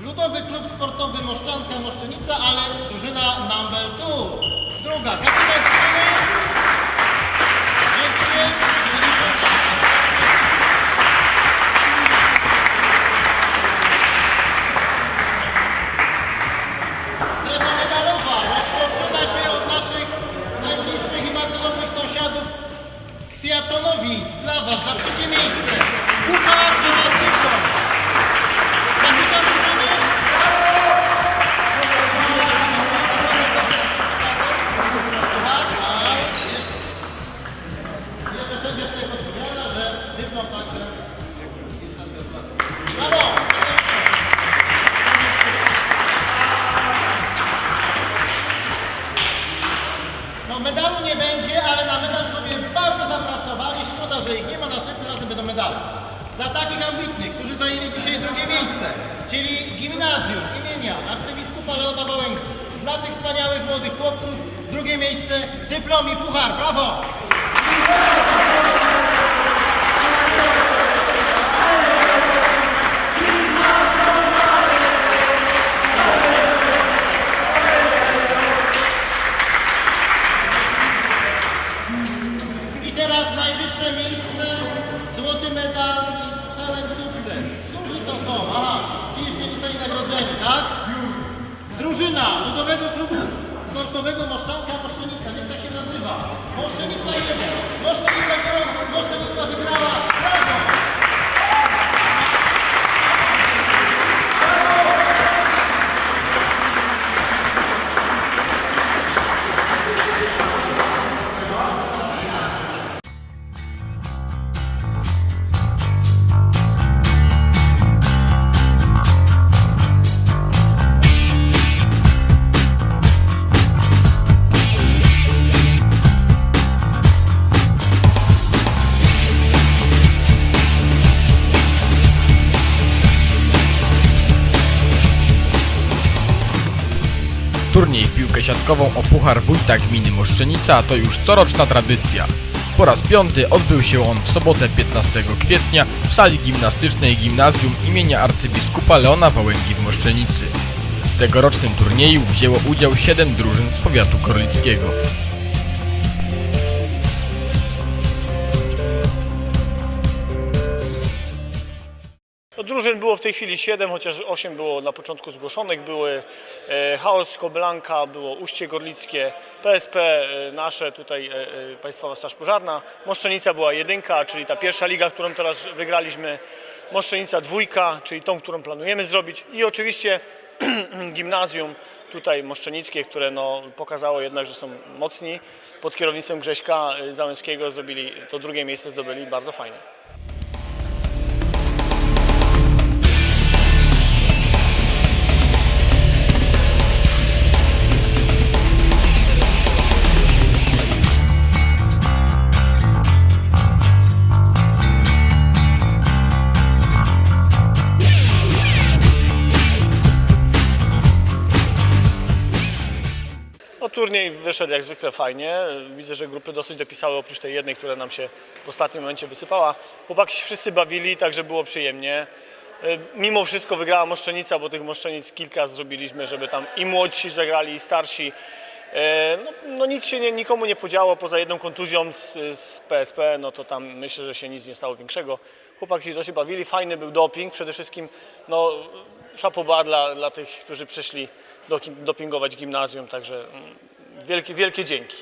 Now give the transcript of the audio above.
Ludowy Klub Sportowy Moszczanka Moszczenica, ale drużyna number two. Druga. Kapitan że ich nie ma. Następnym razem będą medale. Dla takich ambitnych, którzy zajęli dzisiaj drugie miejsce, czyli gimnazjum imienia arcybiskupa Leona Wałęgi. Dla tych wspaniałych młodych chłopców drugie miejsce, dyplom i puchar. Brawo! Tak? Drużyna Ludowego Klubu Sportowego Moszczanka Moszczenica, niech tak się nazywa. Moszczenica 1, Moszczenica Gorąco, Turniej w piłkę siatkową o Puchar Wójta Gminy Moszczenica to już coroczna tradycja. Po raz piąty odbył się on w sobotę 15 kwietnia w sali gimnastycznej Gimnazjum imienia arcybiskupa Leona Wałęgi w Moszczenicy. W tegorocznym turnieju wzięło udział 7 drużyn z powiatu korlickiego. No, drużyn było w tej chwili 7, chociaż 8 było na początku zgłoszonych. Były e, Chaos Koblanka, było Uście Gorlickie, PSP e, nasze, tutaj e, e, Państwowa Straż Pożarna. Moszczenica była jedynka, czyli ta pierwsza liga, którą teraz wygraliśmy. Moszczenica dwójka, czyli tą, którą planujemy zrobić. I oczywiście gimnazjum tutaj moszczenickie, które no, pokazało jednak, że są mocni. Pod kierownictwem Grześka Załęckiego zrobili to drugie miejsce, zdobyli bardzo fajnie. Turniej wyszedł jak zwykle fajnie. Widzę, że grupy dosyć dopisały oprócz tej jednej, która nam się w ostatnim momencie wysypała. Chłopaki się wszyscy bawili, także było przyjemnie. E, Mimo wszystko wygrała Moszczenica, bo tych Moszczenic kilka zrobiliśmy, żeby tam i młodsi zagrali, i starsi. E, No, no nic się nie, nikomu nie podziało, poza jedną kontuzją z, z PSP, no to tam myślę, że się nic nie stało większego. Chłopaki się dosyć bawili, fajny był doping, przede wszystkim no, szapoba dla, dla tych, którzy przyszli do, dopingować gimnazjum, także mm, wielkie, wielkie dzięki.